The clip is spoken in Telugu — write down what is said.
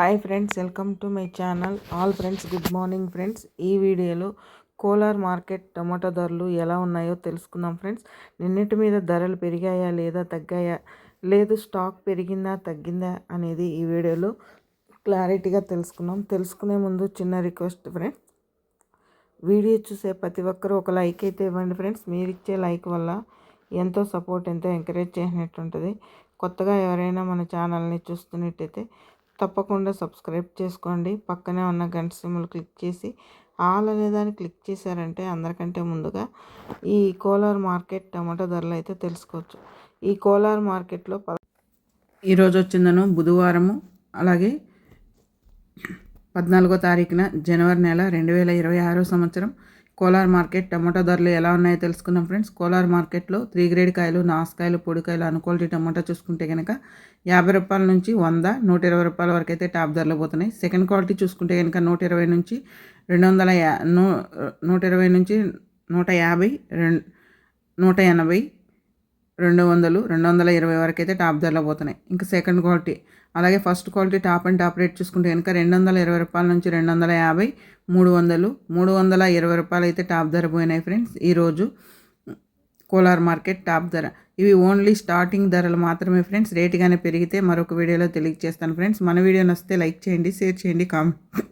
Hi friends welcome to my channel all friends good morning friends ఈ వీడియోలో కోలార్ మార్కెట్ టమాటో ధరలు ఎలా ఉన్నాయో తెలుసుకుందాం ఫ్రెండ్స్ నిన్నటి మీద ధరలు పెరిగాయా లేదా తగ్గాయా? లేదు స్టాక్ పెరిగిందా తగ్గిందా అనేది ఈ వీడియోలో క్లారిటీగా తెలుసుకున్నాం తెలుసుకునే ముందు చిన్న రిక్వెస్ట్ ఫ్రెండ్స్ వీడియో చూసే ప్రతి ఒక్కరూ ఒక లైక్ అయితే ఇవ్వండి ఫ్రెండ్స్ మీరు ఇచ్చే లైక్ వల్ల ఎంతో సపోర్ట్ ఎంతో ఎంకరేజ్ చేసినట్టు ఉంటుంది కొత్తగా ఎవరైనా మన ఛానల్ని చూస్తున్నట్టయితే తప్పకుండా సబ్స్క్రైబ్ చేసుకోండి. పక్కనే ఉన్న గంట సిమ్లు క్లిక్ చేసి ఆల్ అనేదాన్ని క్లిక్ చేశారంటే అందరికంటే ముందుగా ఈ కోలార్ మార్కెట్ టమాటో ధరలు అయితే తెలుసుకోవచ్చు. ఈ కోలార్ మార్కెట్లో ఈరోజు వచ్చిందను బుధవారము. అలాగే పద్నాలుగో తారీఖున జనవరి నెల రెండు వేల ఇరవై ఆరో సంవత్సరం కోలార్ మార్కెట్ టమాటా ధరలు ఎలా ఉన్నాయో తెలుసుకున్నాం ఫ్రెండ్స్. కోలార్ మార్కెట్లో త్రీ గ్రేడ్ కాయలు నాసుకాయలు పొడికాయలు అనుకోల్టీ టమాటా చూసుకుంటే కనుక యాభై రూపాయల నుంచి వంద నూట ఇరవై రూపాయల వరకు అయితే టాప్ ధరలు పోతున్నాయి. సెకండ్ క్వాలిటీ చూసుకుంటే కనుక నూట ఇరవై నుంచి రెండు వందల యా నూట ఇరవై నుంచి నూట యాభై రెండు నూట ఎనభై రెండు వందలు రెండు వందల ఇరవై వరకు అయితే టాప్ ధరలో పోతున్నాయి. ఇంకా సెకండ్ క్వాలిటీ అలాగే first quality top and top rate చూసుకుంటే కనుక రెండు వందల ఇరవై రూపాయల నుంచి రెండు వందల యాభై మూడు వందలు మూడు వందల ఇరవై రూపాయలు అయితే టాప్ ధర పోయినాయి ఫ్రెండ్స్. ఈరోజు కోలార్ మార్కెట్ టాప్ ధర. ఇవి ఓన్లీ స్టార్టింగ్ ధరలు మాత్రమే ఫ్రెండ్స్. రేటుగానే పెరిగితే మరొక వీడియోలో తెలియజేస్తాను ఫ్రెండ్స్. మన వీడియో నచ్చితే లైక్ చేయండి షేర్ చేయండి కామెంట్